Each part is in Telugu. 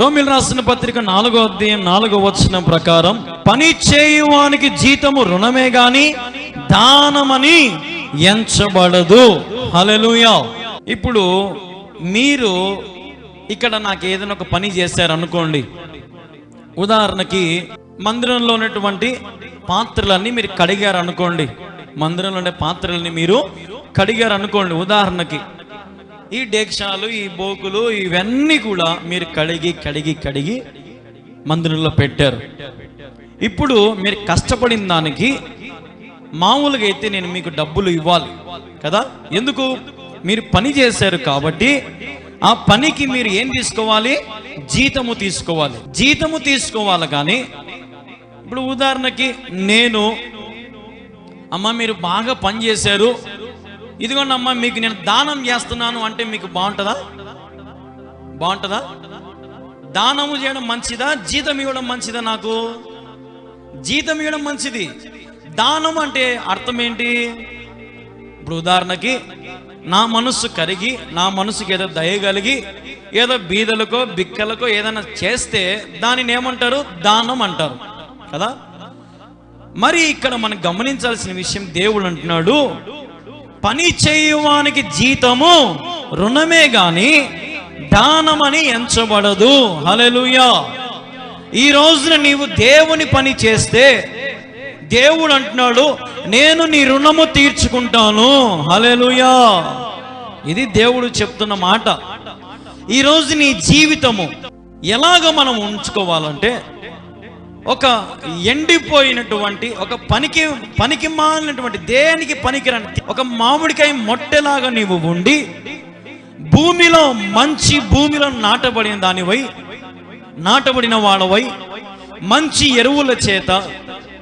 రోమిల్ రాసిన పత్రిక నాలుగో అధ్యాయం నాలుగో వచ్చిన ప్రకారం పని చేయువానికి జీతము రుణమే గాని దానమని ఎంచబడదు. హల్లెలూయా. ఇప్పుడు మీరు ఇక్కడ నాకు ఏదైనా ఒక పని చేశారు అనుకోండి ఉదాహరణకి మందిరంలో ఉన్నటువంటి పాత్రలన్నీ మీరు కడిగారు అనుకోండి మందిరంలో ఉండే పాత్రలని మీరు కడిగారు అనుకోండి ఉదాహరణకి ఈ డేక్షాలు ఈ బోకులు ఇవన్నీ కూడా మీరు కడిగి కడిగి కడిగి మందిరంలో పెట్టారు. ఇప్పుడు మీరు కష్టపడిన దానికి మామూలుగా అయితే నేను మీకు డబ్బులు ఇవ్వాలి కదా? ఎందుకు? మీరు పని చేశారు కాబట్టి ఆ పనికి మీరు ఏం తీసుకోవాలి? జీతము తీసుకోవాలి. జీతము తీసుకోవాలి కానీ ఇప్పుడు ఉదాహరణకి నేను అమ్మ మీరు బాగా పని చేశారు ఇదిగోండి అమ్మ మీకు నేను దానం చేస్తున్నాను అంటే మీకు బాగుంటుందా? బాగుంటుందా? దానము చేయడం మంచిదా? జీతం ఇవ్వడం మంచిదా నాకు? జీతం ఇవ్వడం మంచిది. దానం అంటే అర్థం ఏంటి? ఇప్పుడు ఉదాహరణకి నా మనస్సు కరిగి నా మనసుకి ఏదో దయ కలిగి ఏదో బీదలకో బిక్కలకో ఏదైనా చేస్తే దానిని ఏమంటారు? దానం అంటారు. కదా? మరి ఇక్కడ మనం గమనించాల్సిన విషయం దేవుడు అంటున్నాడు పని చేయువానికి జీతము రుణమే గాని దానమని ఎంచబడదు. హలెలుయా ఈ రోజున నీవు దేవుని పని చేస్తే దేవుడు అంటున్నాడు నేను నీ రుణము తీర్చుకుంటాను. హలెలుయా ఇది దేవుడు చెప్తున్న మాట. ఈరోజు నీ జీవితము ఎలాగ మనం ఉంచుకోవాలంటే ఒక ఎండిపోయినటువంటి ఒక పనికి పనికి మాలినటువంటి దేనికి పనికిరాని ఒక మామిడికాయ మొట్టెలాగా నీవు ఉండి భూమిలో మంచి భూమిలో నాటబడిన దానివై నాటబడిన వాడవై మంచి ఎరువుల చేత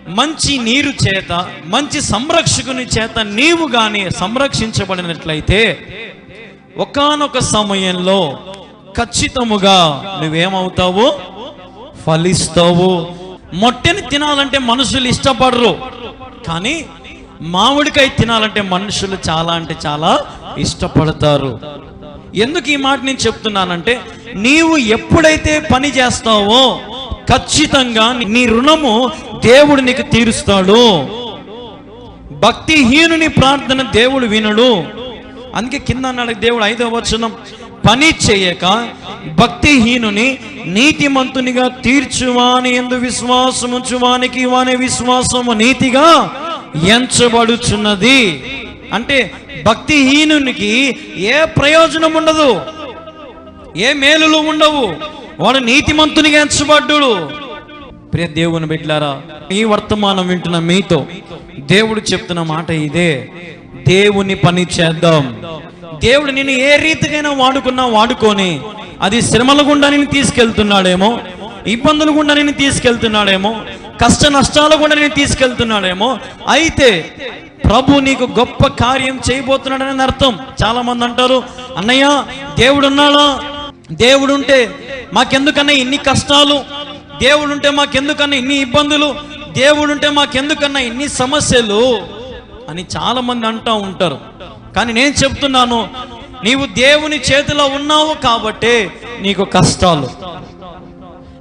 మంచి నీరు చేత మంచి సంరక్షకుని చేత నీవు గాని సంరక్షించబడినట్లయితే ఒకానొక సమయంలో ఖచ్చితముగా నువ్వేమవుతావు? ఫలిస్తావు. మొట్టెని తినాలంటే మనుషులు ఇష్టపడరు. కానీ మామిడికాయ తినాలంటే మనుషులు చాలా అంటే చాలా ఇష్టపడతారు. ఎందుకు ఈ మాట నేను చెప్తున్నానంటే నీవు ఎప్పుడైతే పని చేస్తావో ఖచ్చితంగా నీ రుణము దేవుడు నీకు తీరుస్తాడు. భక్తిహీనుని ప్రార్థన దేవుడు వినడు. అందుకే కింద అన్నాడు దేవుడు ఐదవ వచనం పని చేయక భక్తిహీనుని నీతిమంతునిగా తీర్చువాని ఎందు విశ్వాసముంచువానికి వాని విశ్వాసము నీతిగా ఎంచబడుచున్నది. అంటే భక్తిహీనునికి ఏ ప్రయోజనం ఉండదు. ఏ మేలులు ఉండవు. వాడు నీతిమంతునిగా ఎంచబడ్డు ప్రియ దేవుని బిడ్లారా ఈ వర్తమానం వింటున్న మీతో దేవుడు చెప్తున్న మాట ఇదే. దేవుని పని చేద్దాం. దేవుడు నిన్ను ఏ రీతికైనా వాడుకున్నా వాడుకొని అది శ్రమల గుండా నేను తీసుకెళ్తున్నాడేమో ఇబ్బందుల గుండా నేను తీసుకెళ్తున్నాడేమో కష్ట నష్టాల గుండా నేను తీసుకెళ్తున్నాడేమో. అయితే ప్రభు నీకు గొప్ప కార్యం చేయబోతున్నాడని అర్థం. చాలా మంది అంటారు అన్నయ్య దేవుడు ఉన్నాడా దేవుడు ఉంటే మాకెందుకన్నా ఇన్ని కష్టాలు? దేవుడు ఉంటే మాకెందుకన్నా ఇన్ని ఇబ్బందులు? దేవుడు ఉంటే మాకెందుకన్నా ఇన్ని సమస్యలు? అని చాలా మంది అంటూ ఉంటారు. కానీ నేను చెప్తున్నాను నీవు దేవుని చేతిలో ఉన్నావు కాబట్టే నీకు కష్టాలు.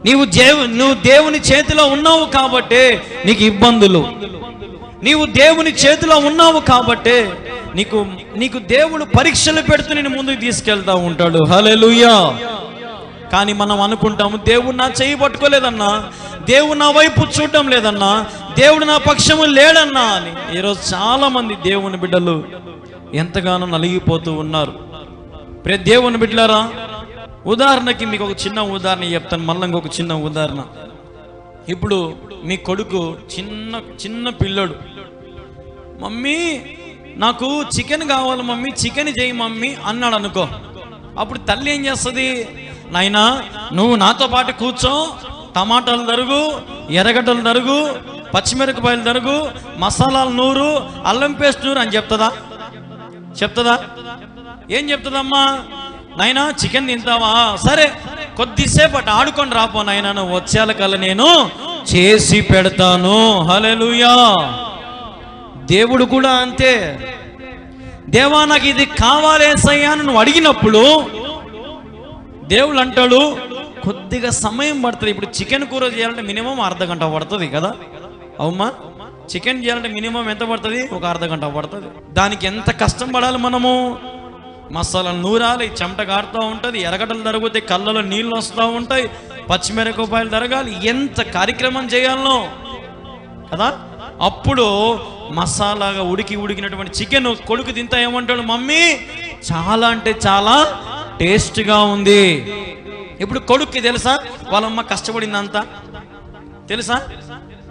నీవు దేవు నువ్వు దేవుని చేతిలో ఉన్నావు కాబట్టే నీకు ఇబ్బందులు. నీవు దేవుని చేతిలో ఉన్నావు కాబట్టే నీకు నీకు దేవుడు పరీక్షలు పెడుతూ నేను ముందుకు తీసుకెళ్తా ఉంటాడు. హల్లెలూయా. కానీ మనం అనుకుంటాము దేవుడు నా చేయి పట్టుకోలేదన్నా దేవుడు నా వైపు చూడటం లేదన్నా దేవుడు నా పక్షము లేడన్నా అని. ఈరోజు చాలా మంది దేవుని బిడ్డలు ఎంతగానో నలిగిపోతూ ఉన్నారు. ప్రే దేవుని బిడ్డలారా ఉదాహరణకి మీకు ఒక చిన్న ఉదాహరణ చెప్తాను మళ్ళీ ఇంకొక చిన్న ఉదాహరణ. ఇప్పుడు మీ కొడుకు చిన్న చిన్న పిల్లడు. మమ్మీ నాకు చికెన్ కావాలి మమ్మీ చికెన్ చేయి మమ్మీ అన్నాడు అనుకో. అప్పుడు తల్లి ఏం చేస్తుంది? నాయనా నువ్వు నాతో పాటు కూర్చో టమాటాలు తరుగు ఎర్రగడ్డలు తరుగు పచ్చిమిరపకాయలు తరుగు మసాలాలు నూరు అల్లం పేస్ట్ నూరు అని చెప్తుందా? చెప్తుందా? ఏం చెప్తుందమ్మా? నాయనా చికెన్ తింటావా? సరే కొద్దిసేపు అటు ఆడుకొని రాపో నాయన నువ్వు వచ్చేల కల్లా నేను చేసి పెడతాను. హలెలుయా దేవుడు కూడా అంతే. దేవా నాకు ఇది కావాలేసయ్యా అని నువ్వు అడిగినప్పుడు దేవుడు అంటాడు కొద్దిగా సమయం పడుతుంది. ఇప్పుడు చికెన్ కూర చేయాలంటే మినిమం అర్ధ గంట పడుతుంది కదా? అవుమా? చికెన్ చేయాలంటే మినిమం ఎంత పడుతుంది? ఒక అర్ధ గంట పడుతుంది. దానికి ఎంత కష్టం పడాలి మనము? మసాలా నూరాలి చెమట కారుతూ ఉంటుంది ఎరగటలు తరుగుతాయి కళ్ళలో నీళ్ళు వస్తూ ఉంటాయి పచ్చిమిరపకాయలు తరగాలి ఎంత కార్యక్రమం చేయాలనో కదా? అప్పుడు మసాలాగా ఉడికి ఉడికినటువంటి చికెన్ కొడుకు తింటా ఏమంటాడు మమ్మీ చాలా అంటే చాలా టేస్ట్గా ఉంది. ఇప్పుడు కొడుక్కి తెలుసా? వాళ్ళమ్మ కష్టపడిందంతా? తెలుసా?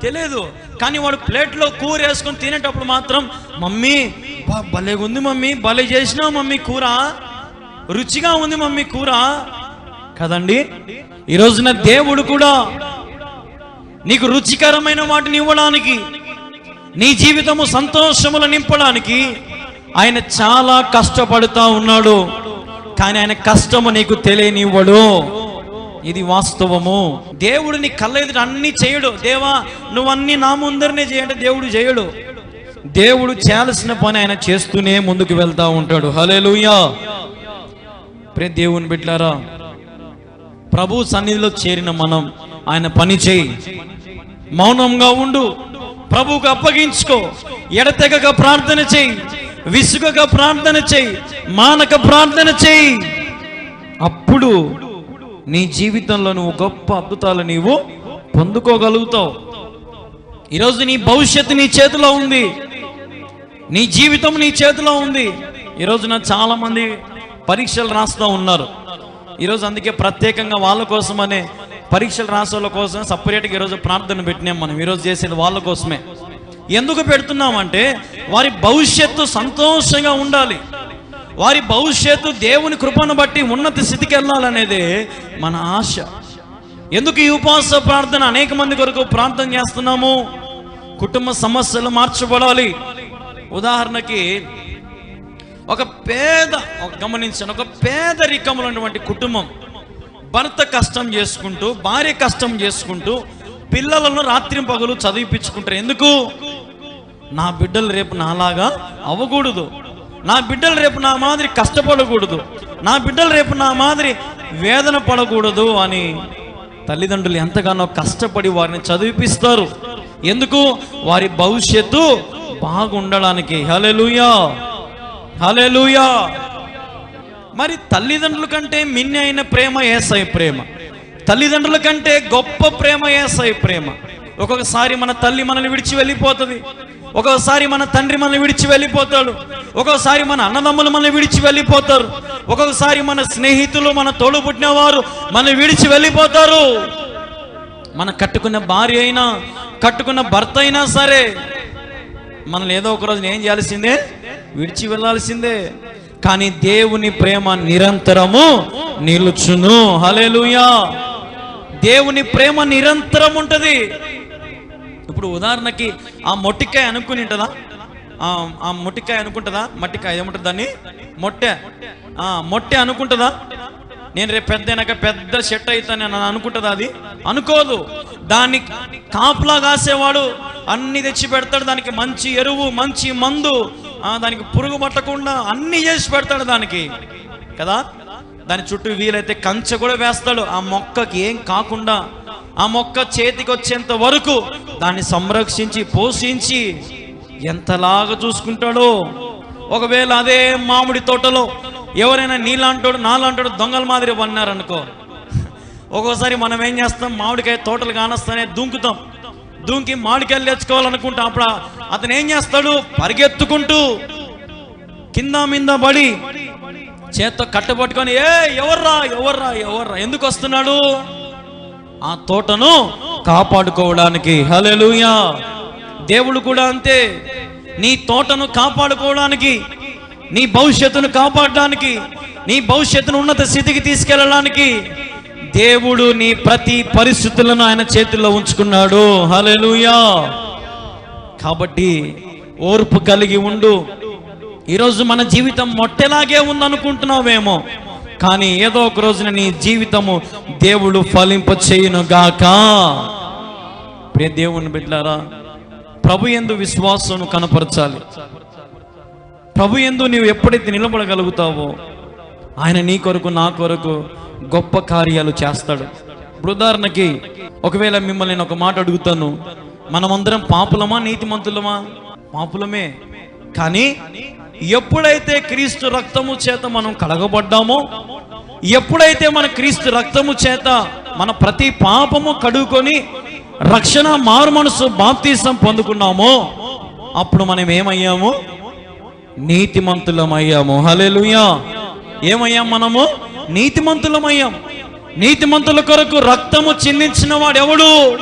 తెలియదు కానీ వాడు ప్లేట్లో కూర వేసుకొని తినేటప్పుడు మాత్రం మమ్మీ భలే ఉంది మమ్మీ భలే చేసినావు మమ్మీ కూర. రుచిగా ఉంది మమ్మీ కూర. కదండి? ఈ రోజున దేవుడు కూడా నీకు రుచికరమైన వాటిని ఇవ్వడానికి నీ జీవితము సంతోషములు నింపడానికి ఆయన చాలా కష్టపడుతూ ఉన్నాడు. కానీ ఆయన కష్టము నీకు తెలియనివ్వడు. ఇది వాస్తవము. దేవుడు నీ కళ్ళ ఎదుట అన్ని చేయడు. దేవా నువ్వు అన్ని నా ముందరనే చేయంటే దేవుడు చేయడు. దేవుడు చేయాల్సిన పని ఆయన చేస్తూనే ముందుకు వెళ్తా ఉంటాడు. హలే లూయా ప్రే దేవుని బిడ్డారా ప్రభు సన్నిధిలో చేరిన మనం ఆయన పని చేయి. మౌనంగా ఉండు. ప్రభువుకు అప్పగించుకో. ఎడతెగక ప్రార్థన చేయి. విసుగక ప్రార్థన చేయి. మానక ప్రార్థన చేయి. అప్పుడు నీ జీవితంలో నువ్వు గొప్ప అద్భుతాలు నీవు పొందుకోగలుగుతావు. ఈరోజు నీ భవిష్యత్తు నీ చేతిలో ఉంది. నీ జీవితం నీ చేతిలో ఉంది. ఈరోజున చాలా మంది పరీక్షలు రాస్తూ ఉన్నారు. ఈరోజు అందుకే ప్రత్యేకంగా వాళ్ళ కోసమనే పరీక్షలు రాసే కోసం సపరేట్గా ఈరోజు ప్రార్థన పెట్టినాం మనం. ఈరోజు చేసేది వాళ్ళ కోసమే. ఎందుకు పెడుతున్నామంటే వారి భవిష్యత్తు సంతోషంగా ఉండాలి. వారి భవిష్యత్తు దేవుని కృపను బట్టి ఉన్నత స్థితికి వెళ్ళాలనేదే మన ఆశ. ఎందుకు ఈ ఉపవాస ప్రార్థన అనేక మంది కొరకు ప్రార్థన చేస్తున్నాము? కుటుంబ సమస్యలు మార్చబడాలి. ఉదాహరణకి ఒక పేద ఒక గమనించాను ఒక పేదరికంలో ఉన్నటువంటి కుటుంబం భర్త కష్టం చేసుకుంటూ భార్య కష్టం చేసుకుంటూ పిల్లలను రాత్రి పగలు చదివిపించుకుంటారు. ఎందుకు? నా బిడ్డలు రేపు నాలాగా అవ్వకూడదు. నా బిడ్డలు రేపు నా మాదిరి కష్టపడకూడదు. నా బిడ్డలు రేపు నా మాదిరి వేదన పడకూడదు అని తల్లిదండ్రులు ఎంతగానో కష్టపడి వారిని చదివిపిస్తారు. ఎందుకు? వారి భవిష్యత్తు బాగుండడానికి. హలెలుయా హలెలుయా మరి తల్లిదండ్రుల కంటే మిన్ని అయిన ప్రేమ ఏసై ప్రేమ. తల్లిదండ్రుల కంటే గొప్ప ప్రేమ ఏసై ప్రేమ. ఒక్కొక్కసారి మన తల్లి మనల్ని విడిచి వెళ్ళిపోతుంది. ఒక్కోసారి మన తండ్రి మనల్ని విడిచి వెళ్ళిపోతాడు. ఒక్కోసారి మన అన్నదమ్ములు మనల్ని విడిచి వెళ్ళిపోతారు. ఒక్కొక్కసారి మన స్నేహితులు మన తోడు పుట్టినవారు మనల్ని విడిచి వెళ్ళిపోతారు. మన కట్టుకున్న భార్య అయినా కట్టుకున్న భర్త అయినా సరే మనల్ని ఏదో ఒక రోజు ఏం చేయాల్సిందే? విడిచి వెళ్ళాల్సిందే. కానీ దేవుని ప్రేమ నిరంతరము నిలుచును. హలేలుయా దేవుని ప్రేమ నిరంతరం ఉంటది. ఇప్పుడు ఉదాహరణకి ఆ మొట్టికాయ అనుకుని ఉంటుందా? ఆ మొట్టికాయ అనుకుంటుందా? మట్టికాయ ఏముంటుంది దాన్ని? మొట్టె. ఆ మొట్టె అనుకుంటుందా? నేను రేపు పెద్ద అయినాక పెద్ద షెట్ అవుతాను అని అనుకుంటుందా అది? అనుకోదు. దాన్ని కాపులా కాసేవాడు అన్ని తెచ్చి పెడతాడు. దానికి మంచి ఎరువు మంచి మందు దానికి పురుగు పట్టకుండా అన్ని చేసి పెడతాడు దానికి. కదా? దాని చుట్టూ వీలైతే కంచె కూడా వేస్తాడు. ఆ మొక్కకి ఏం కాకుండా ఆ మొక్క చేతికి వచ్చేంత వరకు దాన్ని సంరక్షించి పోషించి ఎంతలాగా చూసుకుంటాడో. ఒకవేళ అదే మామిడి తోటలో ఎవరైనా నీలాంటోడు నాలాంటోడు దొంగల మాదిరి పన్నారనుకో ఒక్కోసారి మనం ఏం చేస్తాం? మామిడికాయ తోటలు కానొస్తానే దుంకుతాం. దుంకి మామిడికాయలు తెచ్చుకోవాలనుకుంటాం అప్పుడు అతను ఏం చేస్తాడు? పరిగెత్తుకుంటూ కింద మింద పడి చేత్తో కట్టబట్టుకొని ఏ ఎవర్రా ఎవర్రా ఎవర్రా ఎందుకు వస్తున్నాడు? ఆ తోటను కాపాడుకోవడానికి. హలెలుయా దేవుడు కూడా అంతే. నీ తోటను కాపాడుకోవడానికి నీ భవిష్యత్తును కాపాడడానికి నీ భవిష్యత్తును ఉన్నత స్థితికి తీసుకెళ్ళడానికి దేవుడు నీ ప్రతి పరిస్థితులను ఆయన చేతుల్లో ఉంచుకున్నాడు. హలెలుయా కాబట్టి ఓర్పు కలిగి ఉండు. ఈరోజు మన జీవితం మొట్టెలాగే ఉందనుకుంటున్నావేమో. కానీ ఏదో ఒక రోజున నీ జీవితము దేవుడు ఫలింప చేయను గాక. ప్రియ దేవుని బిడ్డారా ప్రభు ఎందు విశ్వాసం కనపరచాలి. ప్రభు ఎందు నీవు ఎప్పుడైతే నిలబడగలుగుతావో ఆయన నీ కొరకు నా కొరకు గొప్ప కార్యాలు చేస్తాడు. ఇప్పుడు ఉదాహరణకి ఒకవేళ మిమ్మల్ని నేను ఒక మాట అడుగుతాను మనమందరం పాపులమా నీతిమంతులమా? పాపులమే. కానీ ఎప్పుడైతే క్రీస్తు రక్తము చేత మనం కడగబడ్డామో ఎప్పుడైతే మన క్రీస్తు రక్తము చేత మన ప్రతి పాపము కడుక్కొని రక్షణ మారు మనసు బాప్తీసం పొందుకున్నామో అప్పుడు మనం ఏమయ్యాము? నీతిమంతులమయ్యాము. హలెలుయా ఏమయ్యాం మనము? నీతిమంతులమయ్యాం. నీతిమంతుల కొరకు రక్తము చిందించిన వాడెవడు?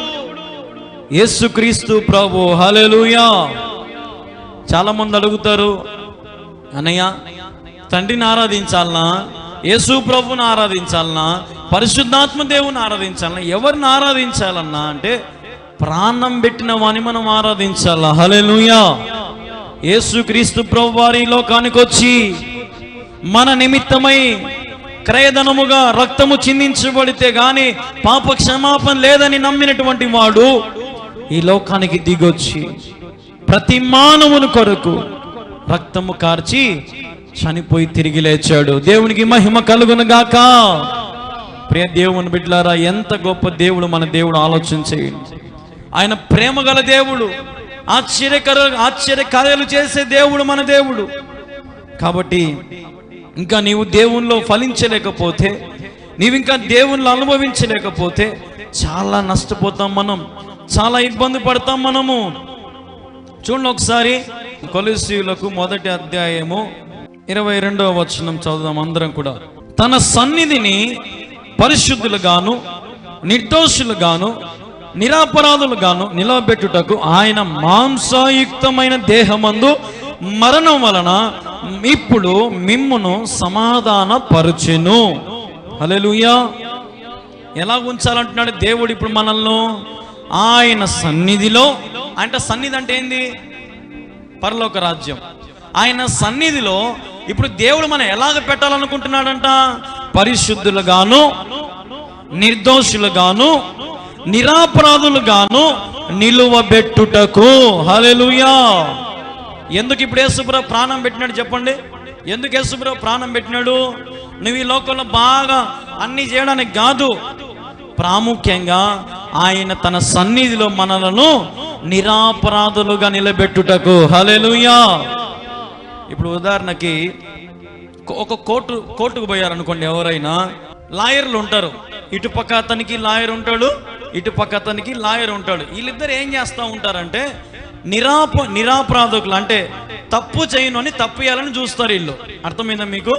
యేసుక్రీస్తు ప్రభు. హలెలుయా చాలా మంది అడుగుతారు అన్నయ్య తండ్రిని ఆరాధించాలనా? యేసు ప్రభుని ఆరాధించాలనా? పరిశుద్ధాత్మ దేవుని ఆరాధించాలనా? ఎవరిని ఆరాధించాలన్నా? అంటే ప్రాణం పెట్టిన వాని మనం ఆరాధించాలా? హలెలుయా యేసు క్రీస్తు ప్రభు వారి లోకానికి వచ్చి మన నిమిత్తమై క్రయధనముగా రక్తము చిందించబడితే గాని పాప క్షమాపణ లేదని నమ్మినటువంటి వాడు ఈ లోకానికి దిగొచ్చి ప్రతి మానవుని కొరకు రక్తము కార్చి చనిపోయి తిరిగి లేచాడు. దేవునికి మహిమ కలుగును గాక ప్రియ దేవుని బిడ్డలారా ఎంత గొప్ప దేవుడు మన దేవుడు ఆలోచన చేయండి. ఆయన ప్రేమ గల దేవుడు ఆశ్చర్యకర ఆశ్చర్య కార్యాలు చేసే దేవుడు మన దేవుడు. కాబట్టి ఇంకా నీవు దేవుణ్ణిలో ఫలించలేకపోతే నీవు ఇంకా దేవుణ్ణి అనుభవించలేకపోతే చాలా నష్టపోతాం మనం చాలా ఇబ్బంది పడతాం మనము. చూడండి ఒకసారి కొలిసీలకు మొదటి అధ్యాయము ఇరవై రెండవ వచనం చదువుదాం అందరం కూడా. తన సన్నిధిని పరిశుద్ధులుగాను నిర్దోషులుగాను నిరాపరాధులుగాను నిలబెట్టుటకు ఆయన మాంసాయుక్తమైన దేహమందు మరణం వలన ఇప్పుడు మిమ్మును సమాధాన పరుచెను హలెలుయా ఎలా ఉంచాలంటున్నాడు దేవుడు ఇప్పుడు మనల్ని? ఆయన సన్నిధిలో. అంటే సన్నిధి అంటే ఏంది? పరలోక రాజ్యం. ఆయన సన్నిధిలో ఇప్పుడు దేవుడు మనం ఎలాగ పెట్టాలనుకుంటున్నాడంట? పరిశుద్ధులుగాను నిర్దోషులుగాను నిరాపరాధులుగాను నిలువబెట్టుటకు. హలెలుయా ఎందుకు ఇప్పుడు యేసుప్రభు ప్రాణం పెట్టినాడు చెప్పండి? ఎందుకు యేసుప్రభు ప్రాణం పెట్టినాడు? నువ్వు ఈ లోకంలో బాగా అన్ని చేయడానికి కాదు. ప్రాముఖ్యంగా ఆయన తన సన్నిధిలో మనలను నిరాపరాధులుగా నిలబెట్టుటకు. హలెలుయా ఇప్పుడు ఉదాహరణకి ఒక కోర్టు కోర్టుకు పోయారనుకోండి ఎవరైనా లాయర్లు ఉంటారు. ఇటు పక్క అతనికి లాయర్ ఉంటాడు ఇటు పక్క అతనికి లాయర్ ఉంటాడు. వీళ్ళిద్దరు ఏం చేస్తూ ఉంటారంటే నిరాప నిరాపరాధకులు అంటే తప్పు చేయను అని తప్పు చేయాలని చూస్తారు వీళ్ళు. అర్థమైందా మీకు?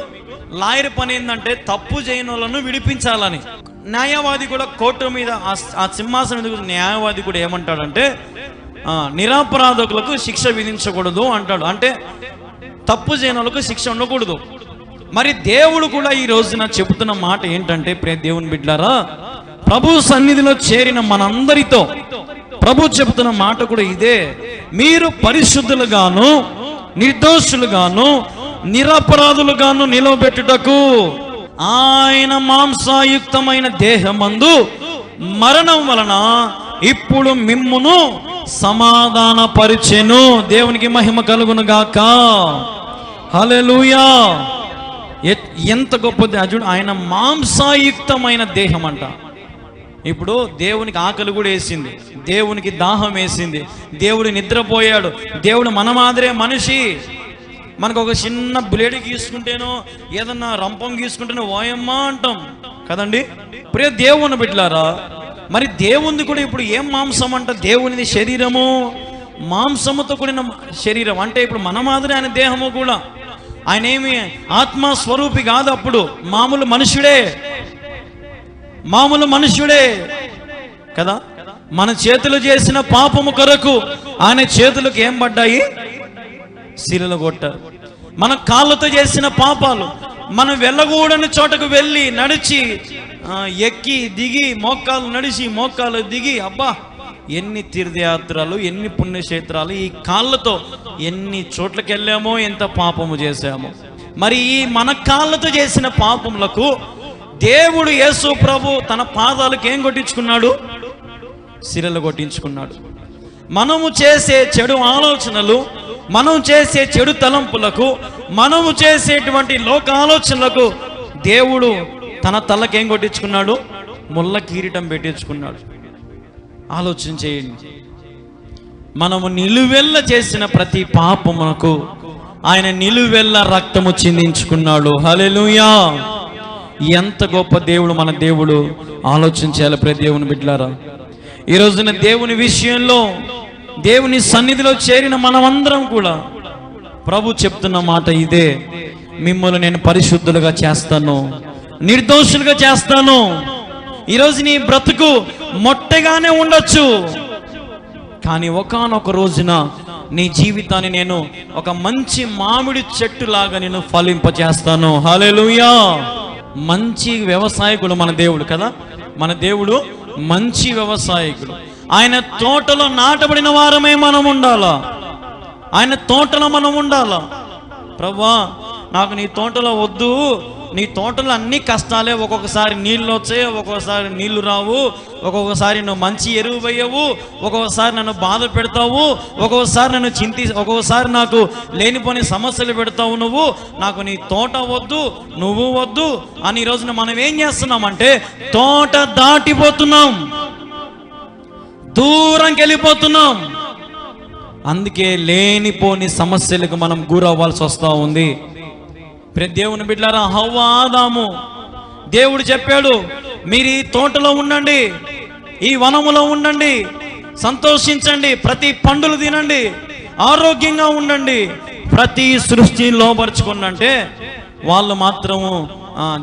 లాయర్ పని ఏంటంటే తప్పు చేయని వాళ్ళను విడిపించాలని. న్యాయవాది కూడా కోర్టు మీద ఆ- సింహాసనం న్యాయవాది కూడా ఏమంటాడంటే నిరాపరాధకులకు శిక్ష విధించకూడదు అంటాడు. అంటే తప్పు చేయని వాళ్ళకు శిక్ష ఉండకూడదు. మరి దేవుడు కూడా ఈ రోజున చెబుతున్న మాట ఏంటంటే ప్రే దేవుని బిడ్డారా ప్రభు సన్నిధిలో చేరిన మనందరితో ప్రభు చెబుతున్న మాట కూడా ఇదే. మీరు పరిశుద్ధులుగాను నిర్దోషులుగాను నిరపరాధులుగాను నిలవబెట్టుటకు ఆయన మాంసాయుక్తమైన దేహమందు మరణం వలన ఇప్పుడు మిమ్మును సమాధాన పరిచెను దేవునికి మహిమ కలుగును గాక హలెలుయా ఎంత గొప్పది. అజుడు ఆయన మాంసాయుక్తమైన దేహం అంట ఇప్పుడు దేవునికి ఆకలి కూడా వేసింది. దేవునికి దాహం వేసింది. దేవుడు నిద్రపోయాడు. దేవుడు మన మాదిరే మనిషి. మనకు ఒక చిన్న బ్లేడ్ గీసుకుంటేనో ఏదన్నా రంపం గీసుకుంటేనో ఓయమ్మా అంటాం. కదండి? ప్రియ దేవుని బిడ్డలారా మరి దేవుని కూడా ఇప్పుడు ఏం మాంసం అంట? దేవునిది శరీరము. మాంసముతో కూడిన శరీరం. అంటే ఇప్పుడు మన మాదిరి ఆయన దేహము కూడా. ఆయన ఏమి ఆత్మ స్వరూపి కాదు అప్పుడు. మామూలు మనుషుడే. మామూలు మనుషుడే. కదా? మన చేతులు చేసిన పాపము కొరకు ఆయన చేతులకు ఏం పడ్డాయి? శిలలు కొట్టారు. మన కాళ్ళతో చేసిన పాపాలు. మనం వెళ్ళకూడని చోటకు వెళ్ళి నడిచి ఎక్కి దిగి మోకాలు నడిచి మోకాలు దిగి అబ్బా ఎన్ని తీర్థయాత్రలు ఎన్ని పుణ్యక్షేత్రాలు ఈ కాళ్ళతో ఎన్ని చోట్లకి వెళ్ళామో ఎంత పాపము చేశామో. మరి ఈ మన కాళ్ళతో చేసిన పాపములకు దేవుడు యేసు ప్రభు తన పాదాలకు ఏం కొట్టించుకున్నాడు? సిరలు కొట్టించుకున్నాడు. మనము చేసే చెడు ఆలోచనలు మనం చేసే చెడు తలంపులకు మనము చేసేటువంటి లోక ఆలోచనలకు దేవుడు తన తలకేం కొట్టించుకున్నాడు? ముళ్ళ కిరీటం పెట్టించుకున్నాడు. ఆలోచన చేయండి. మనము నిలువెల్ల చేసిన ప్రతి పాపమునకు ఆయన నిలువెల్ల రక్తము చిందించుకున్నాడు. హలెలుయా ఎంత గొప్ప దేవుడు మన దేవుడు. ఆలోచించాలి ప్రతి దేవుని బిడ్డలారా. ఈ రోజున దేవుని విషయంలో దేవుని సన్నిధిలో చేరిన మనమందరం కూడా ప్రభు చెప్తున్న మాట ఇదే. మిమ్మల్ని నేను పరిశుద్ధులుగా చేస్తాను. నిర్దోషులుగా చేస్తాను. ఈరోజు నీ బ్రతుకు మొట్టగానే ఉండొచ్చు. కానీ ఒకానొక రోజున నీ జీవితాన్ని నేను ఒక మంచి మామిడి చెట్టు లాగా నేను ఫలింపచేస్తాను. హాలేలుయా మంచి వ్యవసాయకుడు మన దేవుడు కదా? మన దేవుడు మంచి వ్యవసాయకుడు. ఆయన తోటలో నాటబడిన వారమే మనం ఉండాలా ఆయన తోటలో మనం ఉండాలా? ప్రభా నాకు నీ తోటలో వద్దు. నీ తోటలో అన్ని కష్టాలే ఒక్కొక్కసారి నీళ్ళు వచ్చాయి ఒక్కొక్కసారి నీళ్ళు రావు ఒక్కొక్కసారి నువ్వు మంచి ఎరువు వేయవు ఒక్కొక్కసారి నన్ను బాధ పెడతావు ఒక్కొక్కసారి నన్ను చింతి ఒక్కొక్కసారి నాకు లేనిపోని సమస్యలు పెడతావు నువ్వు. నాకు నీ తోట వద్దు నువ్వు వద్దు అని ఈ రోజున మనం ఏం చేస్తున్నామంటే తోట దాటిపోతున్నాం. దూరంకి వెళ్ళిపోతున్నాం అందుకే లేనిపోని సమస్యలకు మనం గురవ్వాల్సి వస్తూ ఉంది. ప్రతి దేవుని బిడ్డారా హవ్వాదాము దేవుడు చెప్పాడు మీరు ఈ తోటలో ఉండండి ఈ వనములో ఉండండి సంతోషించండి ప్రతి పండులు తినండి ఆరోగ్యంగా ఉండండి ప్రతి సృష్టి లోపరుచుకున్నంటే వాళ్ళు మాత్రము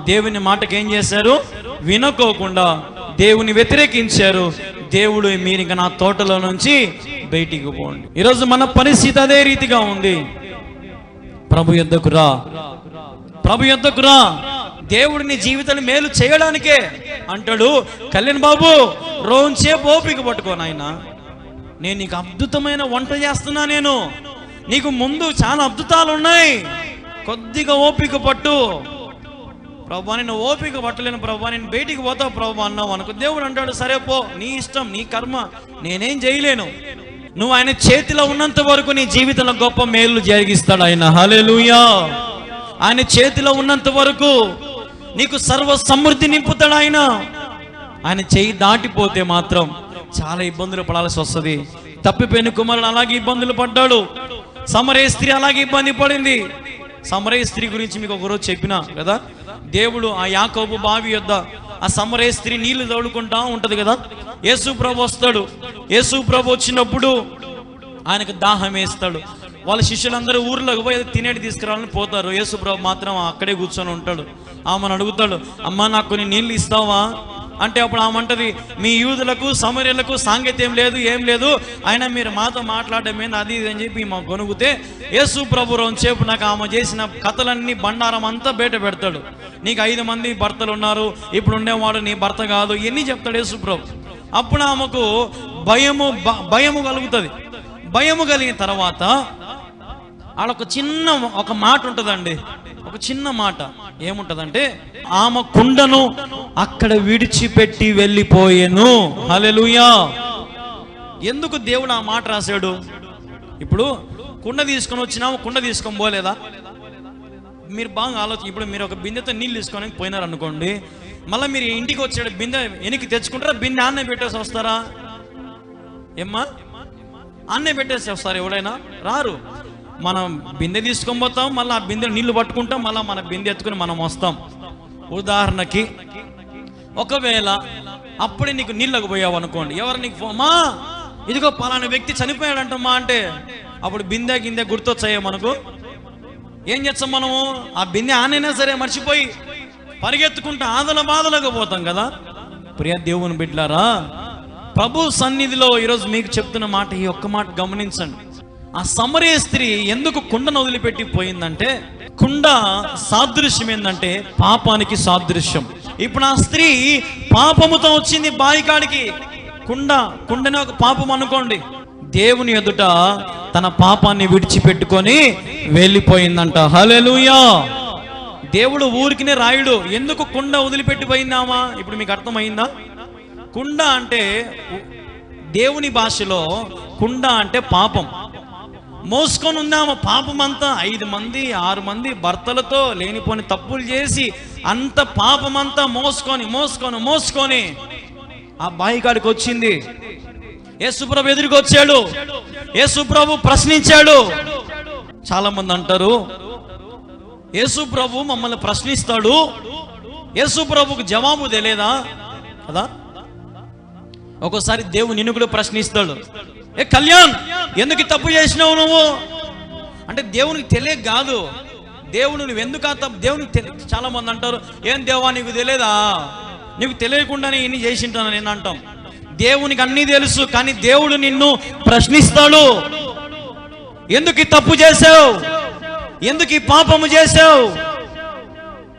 దేవుని మాటకి ఏం చేశారు? వినుకోకుండా దేవుని వ్యతిరేకించారు. దేవుడు మీరు ఇంకా నా తోటలో నుంచి బయటికి పోండి. ఈరోజు మన పరిస్థితి అదే రీతిగా ఉంది. ప్రభు యొద్దకు రా. ప్రభు యొద్దకు రా. దేవుడు నీ జీవితాన్ని మేలు చేయడానికే అంటాడు. కళ్యాణ్ బాబు రోజుసేపు ఓపిక పట్టుకో నాయన. నేను నీకు అద్భుతమైన వంట చేస్తున్నా నేను. నీకు ముందు చాలా అద్భుతాలు ఉన్నాయి కొద్దిగా ఓపిక పట్టు. ప్రభా నేను ఓపిక పట్టలేను ప్రభా నేను బయటికి పోతావు ప్రభా అన్నావు అనుకో. దేవుడు అంటాడు సరే పో నీ ఇష్టం నీ కర్మ నేనేం చేయలేను. నువ్వు ఆయన చేతిలో ఉన్నంత వరకు నీ జీవితంలో గొప్ప మేలు జరిగిస్తాడు ఆయన. హలెలుయా ఆయన చేతిలో ఉన్నంత వరకు నీకు సర్వ సమృద్ధి నింపుతాడు ఆయన. ఆయన చేయి దాటిపోతే మాత్రం చాలా ఇబ్బందులు పడాల్సి వస్తుంది. తప్పిపోయిన కుమారుడు అలాగే ఇబ్బందులు పడ్డాడు. సమరే స్త్రీ అలాగే ఇబ్బంది పడింది. సమరయ స్త్రీ గురించి మీకు ఒకరోజు చెప్పిన కదా? దేవుడు ఆ యాకోబు బావి యొద్ద ఆ సమరయ స్త్రీ నీళ్ళు తోడుకుంటా ఉంటది కదా? యేసు ప్రభు వస్తాడు. యేసు ప్రభు వచ్చినప్పుడు ఆయనకు దాహం వేస్తాడు. వాళ్ళ శిష్యులందరూ ఊర్లోకి పోయి తినేటి తీసుకురావాలని పోతారు. యేసుప్రభు మాత్రం అక్కడే కూర్చొని ఉంటాడు. ఆమెను అడుగుతాడు అమ్మా నాకు కొన్ని నీళ్ళు ఇస్తావా? అంటే అప్పుడు ఆమె అంటది మీ యూదులకు సమర్యులకు సాంగత్యం లేదు ఏం లేదు. ఆయన మీరు మాతో మాట్లాడడం ఏంది? అది ఇది అని చెప్పి మా కొనుగుతే యేసు ప్రభు సేపు నాకు ఆమె చేసిన కథలన్నీ బండారం అంతా బయట పెడతాడు. నీకు ఐదు మంది భర్తలు ఉన్నారు. ఇప్పుడు ఉండేవాడు నీ భర్త కాదు. ఇవన్నీ చెప్తాడు యేసు ప్రభు. అప్పుడు ఆమెకు భయము భయము కలుగుతుంది. భయము కలిగిన తర్వాత వాళ్ళొక చిన్న ఒక మాట ఉంటుందండి. ఒక చిన్న మాట. ఏముంటదంటే ఆమె కుండను అక్కడ విడిచిపెట్టి వెళ్ళిపోయాను. హలెలుయా ఎందుకు దేవుడు ఆ మాట రాశాడు? ఇప్పుడు కుండ తీసుకొని వచ్చినాము? కుండ తీసుకొని పోలేదా? మీరు బాగా ఆలోచన ఇప్పుడు మీరు ఒక బిందెతో నీళ్ళు తీసుకొని పోయినారు అనుకోండి మళ్ళీ మీరు ఇంటికి వచ్చాడు బిందె వెనక్కి తెచ్చుకుంటారా? బిందె ఆన్నే పెట్టేసి వస్తారా? ఏమ్మా? అన్నే పెట్టేసి వస్తారు ఎవడైనా? రారు. మనం బిందె తీసుకొని పోతాం మళ్ళీ ఆ బిందె నీళ్ళు పట్టుకుంటాం మళ్ళీ మన బిందె ఎత్తుకుని మనం వస్తాం. ఉదాహరణకి ఒకవేళ అప్పుడే నీకు నీళ్ళకు పోయావు అనుకోండి ఎవరు నీకు మా ఇదిగో పలానా వ్యక్తి చనిపోయాడంటమ్మా అంటే అప్పుడు బిందె గిందె గుర్తొచ్చాయో మనకు ఏం చేస్తాం మనము? ఆ బిందె ఆనైనా సరే మర్చిపోయి పరిగెత్తుకుంటూ ఆదల బాధలకు పోతాం కదా. ప్రియ దేవుని బిడ్లారా ప్రభు సన్నిధిలో ఈరోజు మీకు చెప్తున్న మాట ఈ ఒక్క మాట గమనించండి. ఆ సమరే స్త్రీ ఎందుకు కుండను వదిలిపెట్టి పోయిందంటే కుండ సాదృశ్యం ఏంటంటే పాపానికి సాదృశ్యం. ఇప్పుడు ఆ స్త్రీ పాపముతో వచ్చింది బాయికాడికి కుండ కుండనే ఒక పాపం అనుకోండి. దేవుని ఎదుట తన పాపాన్ని విడిచిపెట్టుకొని వెళ్ళిపోయిందంట. హలెలుయా దేవుడు ఊరికినే రాయుడు. ఎందుకు కుండ వదిలిపెట్టి పోయిందామా? ఇప్పుడు మీకు అర్థమైందా? కుండ అంటే దేవుని భాషలో కుండ అంటే పాపం. మోసుకొని ఉందాము పాపమంతా ఐదు మంది ఆరు మంది భర్తలతో లేనిపోని తప్పులు చేసి అంత పాపమంతా మోసుకొని మోసుకొని మోసుకొని ఆ బాయికాడికి వచ్చింది. యేసుప్రభు ఎదురుకు వచ్చాడు. యేసుప్రభు ప్రశ్నించాడు. చాలా మంది అంటారు యేసుప్రభు మమ్మల్ని ప్రశ్నిస్తాడు. యేసుప్రభుకు జవాబు తెలియదా కదా? ఒక్కోసారి దేవుడు నిన్ను కూడా ప్రశ్నిస్తాడు. ఏ కళ్యాణ్ ఎందుకు తప్పు చేసినావు నువ్వు? అంటే దేవునికి తెలియక కాదు. దేవుడు నువ్వు ఎందుకు ఆ తప్పు దేవునికి తెలియ చాలా మంది అంటారు ఏం దేవా నీకు తెలియదా? నీకు తెలియకుండానే ఇన్ని చేసింటాను నేను అంటాం. దేవునికి అన్నీ తెలుసు కానీ దేవుడు నిన్ను ప్రశ్నిస్తాడు. ఎందుకు ఈ తప్పు చేసావు? ఎందుకు ఈ పాపము చేసావు?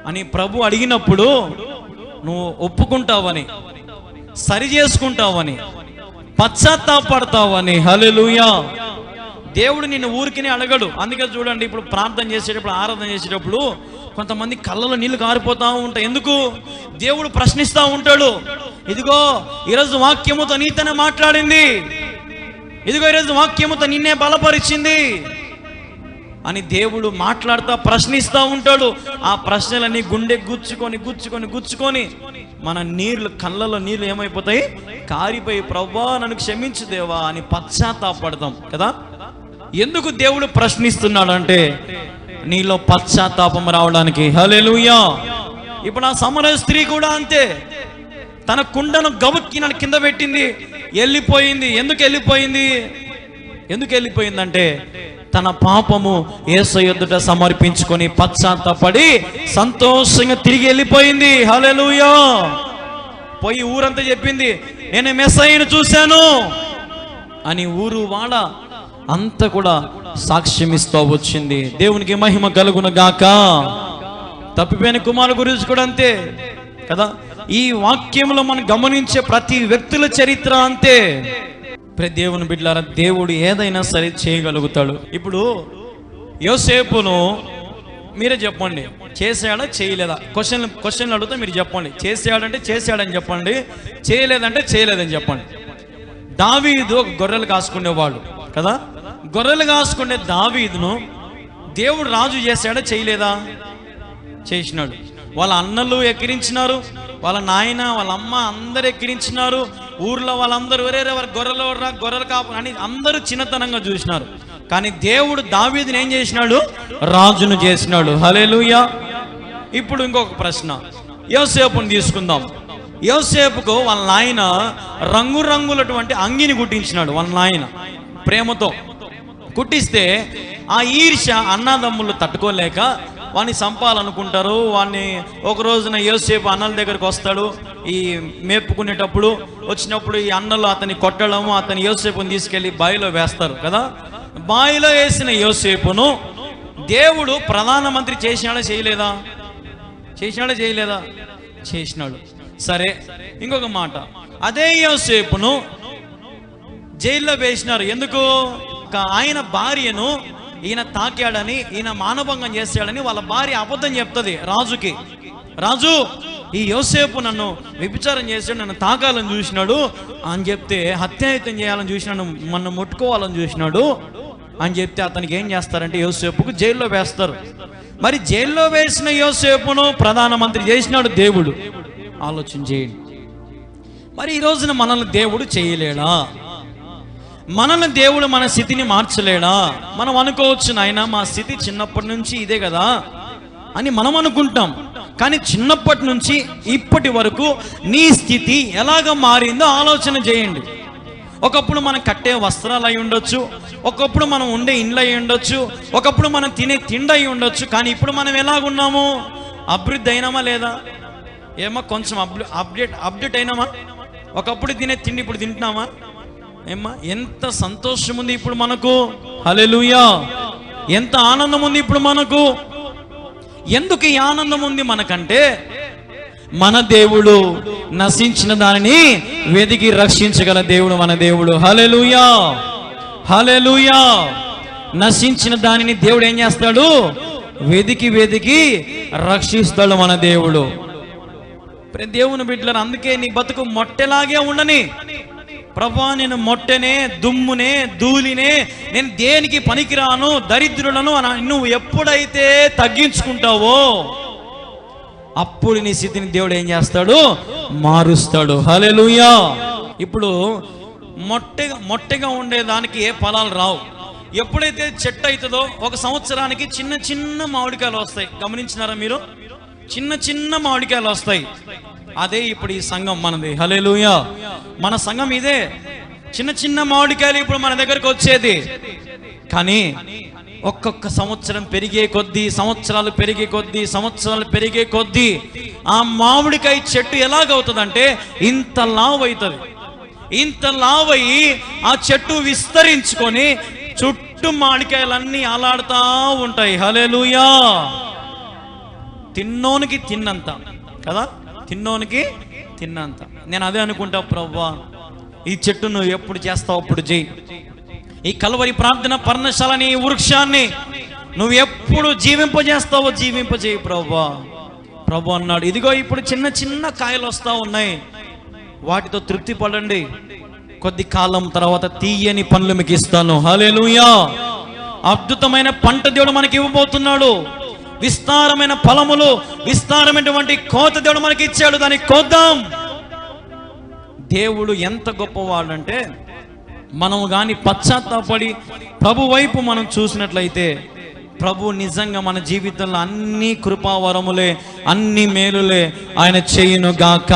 అని ప్రభు అడిగినప్పుడు నువ్వు ఒప్పుకుంటావని సరి చేసుకుంటావని పశ్చాత్తాపడతావని. హలెలుయా దేవుడు నిన్ను ఊరికినే అడగడు. అందుకే చూడండి ఇప్పుడు ప్రార్థన చేసేటప్పుడు ఆరాధన చేసేటప్పుడు కొంతమంది కళ్ళలో నీళ్ళు కారిపోతా ఉంటాయి. ఎందుకు? దేవుడు ప్రశ్నిస్తూ ఉంటాడు. ఇదిగో ఈరోజు వాక్యముతో నీతోనే మాట్లాడింది. ఇదిగో ఈరోజు వాక్యముతో నిన్నే బలపరిచింది. అని దేవుడు మాట్లాడుతా ప్రశ్నిస్తూ ఉంటాడు. ఆ ప్రశ్నలన్నీ గుండె గుచ్చుకొని గుచ్చుకొని గుచ్చుకొని మన నీళ్ళు కళ్ళలో నీళ్ళు ఏమైపోతాయి? కారిపోయి ప్రవ్వా నన్ను క్షమించు దేవా అని పశ్చాత్తాపడతాం కదా? ఎందుకు దేవుడు ప్రశ్నిస్తున్నాడు అంటే నీలో పశ్చాత్తాపం రావడానికి. హలెలుయా ఇప్పుడు ఆ సమర స్త్రీ కూడా అంతే. తన కుండను గబుక్కి నన్ను కింద పెట్టింది వెళ్ళిపోయింది. ఎందుకు వెళ్ళిపోయింది? ఎందుకు వెళ్ళిపోయిందంటే తన పాపము ఏస ఎదుట సమర్పించుకొని పశ్చాత్తపడి సంతోషంగా తిరిగి వెళ్ళిపోయింది. హల్లెలూయా. పోయి ఊరంతా చెప్పింది నేను మెస్సయ్యను చూశాను అని ఊరు వాడ అంత కూడా సాక్ష్యం ఇస్తూ వచ్చింది. దేవునికి మహిమ కలుగును గాక. తప్పిపోయిన కుమారు గురించి కూడా అంతే కదా? ఈ వాక్యంలో మనం గమనించే ప్రతి వ్యక్తుల చరిత్ర అంతే. ప్రతి దేవుని బిడ్డలారా దేవుడు ఏదైనా సరే చేయగలుగుతాడు. ఇప్పుడు యోసేపును మీరే చెప్పండి చేశాడా చేయలేదా? క్వశ్చన్ క్వశ్చన్లు అడిగితే మీరు చెప్పండి. చేశాడంటే చేశాడని చెప్పండి చేయలేదంటే చేయలేదని చెప్పండి. దావీదు ఒక గొర్రెలు కాసుకునేవాడు కదా? గొర్రెలు కాసుకునే దావీదును దేవుడు రాజు చేశాడా చేయలేదా? చేసినాడు. వాళ్ళ అన్నలు ఎక్కిరించినారు వాళ్ళ నాయన వాళ్ళ అమ్మ అందరు ఎక్కిరించినారు. ఊర్లో వాళ్ళందరూ వేరే వారి గొర్రెలు రా గొర్రెలు కాపు అని అందరూ చిన్నతనంగా చూసినారు. కానీ దేవుడు దావీదిని ఏం చేసినాడు? రాజును చేసినాడు. హలేలుయా ఇప్పుడు ఇంకొక ప్రశ్న. యోసేపుని తీసుకుందాం. యోసేపుకు వాళ్ళ నాయన రంగురంగులటువంటి అంగిని కుట్టించినాడు వాళ్ళ నాయన ప్రేమతో. కుట్టిస్తే ఆ ఈర్ష అన్నదమ్ములు తట్టుకోలేక వాడిని చంపాలనుకుంటారు వాడిని ఒక రోజున యోసేపు అన్నల దగ్గరకు వస్తాడు. ఈ మేపుకునేటప్పుడు వచ్చినప్పుడు ఈ అన్నలు అతన్ని కొట్టడము అతని యోసేపుని తీసుకెళ్ళి బావిలో వేస్తారు కదా. బావిలో వేసిన యోసేపును దేవుడు ప్రధానమంత్రి చేసినాడా చేయలేదా? చేసినాడా చేయలేదా? చేసినాడు. సరే ఇంకొక మాట. అదే యోసేపును జైల్లో వేసినారు. ఎందుకు? ఆయన భార్యను ఈయన తాకాడని ఈయన మానభంగం చేశాడని వాళ్ళ భార్య అబద్ధం చెప్తుంది రాజుకి. రాజు ఈ యోసేపు నన్ను వ్యభిచారం చేశాడు నన్ను తాకాలని చూసినాడు. అని చెప్తే హత్యాయుతం చేయాలని చూసినాడు నన్ను ముట్టుకోవాలని చూసినాడు. అని చెప్తే అతనికి ఏం చేస్తారంటే యోసేపుకు జైల్లో వేస్తారు. మరి జైల్లో వేసిన యోసేపును ప్రధానమంత్రి చేసినాడు దేవుడు. ఆలోచన చేయండి. మరి ఈ రోజున మనల్ని దేవుడు చేయలేడా? మనల్ని దేవుడు మన స్థితిని మార్చలేడా? మనం అనుకోవచ్చు నాయన మా స్థితి చిన్నప్పటి నుంచి ఇదే కదా అని మనం అనుకుంటాం. కానీ చిన్నప్పటి నుంచి ఇప్పటి వరకు నీ స్థితి ఎలాగ మారిందో ఆలోచన చేయండి. ఒకప్పుడు మనం కట్టే వస్త్రాలు అయి ఉండొచ్చు. ఒకప్పుడు మనం ఉండే ఇండ్లు అయి ఉండొచ్చు. ఒకప్పుడు మనం తినే తిండి అయి ఉండొచ్చు. కానీ ఇప్పుడు మనం ఎలాగున్నాము? అభివృద్ధి అయినామా లేదా? ఏమో కొంచెం అప్డేట్ అప్డేట్ అయినామా? ఒకప్పుడు తినే తిండి ఇప్పుడు తింటున్నామా? ఏమ్మా ఎంత సంతోషం ఉంది ఇప్పుడు మనకు? హలెలుయా ఎంత ఆనందం ఉంది ఇప్పుడు మనకు? ఎందుకు ఈ ఆనందం ఉంది మనకంటే? మన దేవుడు నశించిన దానిని వెదికి రక్షించగల దేవుడు మన దేవుడు. హలెలుయా హలెలుయా నశించిన దానిని దేవుడు ఏం చేస్తాడు? వెదికి వెదికి రక్షిస్తాడు మన దేవుడు. దేవుని బిడ్డలను అందుకే నీ బతుకు మొట్టెలాగే ఉండని ప్రభా నేను మొట్టనే దుమ్మునే ధూళినే నేను దేనికి పనికిరాను దరిద్రులను అని నువ్వు ఎప్పుడైతే తగ్గించుకుంటావో అప్పుడు నీ స్థితిని దేవుడు ఏం చేస్తాడు? మారుస్తాడు. హలెలుయా ఇప్పుడు మొట్టగా మొట్టగా ఉండేదానికి ఏ ఫలాలు రావు. ఎప్పుడైతే చెట్టు అవుతుందో ఒక సంవత్సరానికి చిన్న చిన్న మామిడికాయలు వస్తాయి. గమనించినారా మీరు? చిన్న చిన్న మామిడికాయలు వస్తాయి. అదే ఇప్పుడు ఈ సంఘం మనది. హలే మన సంఘం ఇదే. చిన్న చిన్న మామిడికాయలు ఇప్పుడు మన దగ్గరకు వచ్చేది. కానీ ఒక్కొక్క సంవత్సరం పెరిగే కొద్దీ సంవత్సరాలు పెరిగే కొద్దీ సంవత్సరాలు పెరిగే కొద్దీ ఆ మామిడికాయ చెట్టు ఎలాగవుతుందంటే ఇంత లావు అవుతుంది ఇంత లావయి ఆ చెట్టు విస్తరించుకొని చుట్టూ మామిడికాయలన్నీ అలాడుతూ ఉంటాయి. హలే తిన్నోనికి తిన్నంత. కదా? తిన్నోనికి తిన్నంత. నేను అదే అనుకుంటా ప్రవ్వా ఈ చెట్టు నువ్వు ఎప్పుడు చేస్తావు అప్పుడు చేయి ఈ కలవరి ప్రార్థన పర్ణశాలని ఈ వృక్షాన్ని నువ్వు ఎప్పుడు జీవింపజేస్తావో జీవింపజేయి ప్రవ్వా. ప్రభు అన్నాడు ఇదిగో ఇప్పుడు చిన్న చిన్న కాయలు వస్తూ ఉన్నాయి. వాటితో తృప్తి పడండి. కొద్ది కాలం తర్వాత తీయని పనులు మీకు ఇస్తాను. హలే అద్భుతమైన పంట దేవుడు మనకి ఇవ్వబోతున్నాడు. విస్తారమైన ఫలములు విస్తారమైనటువంటి కోత దేవుడు మనకి ఇచ్చాడు దాన్ని కోద్దాం. దేవుడు ఎంత గొప్పవాడంటే మనం కానీ పశ్చాత్తాపడి ప్రభు వైపు మనం చూసినట్లయితే ప్రభు నిజంగా మన జీవితంలో అన్ని కృపావరములే అన్ని మేలులే ఆయన చేయును గాక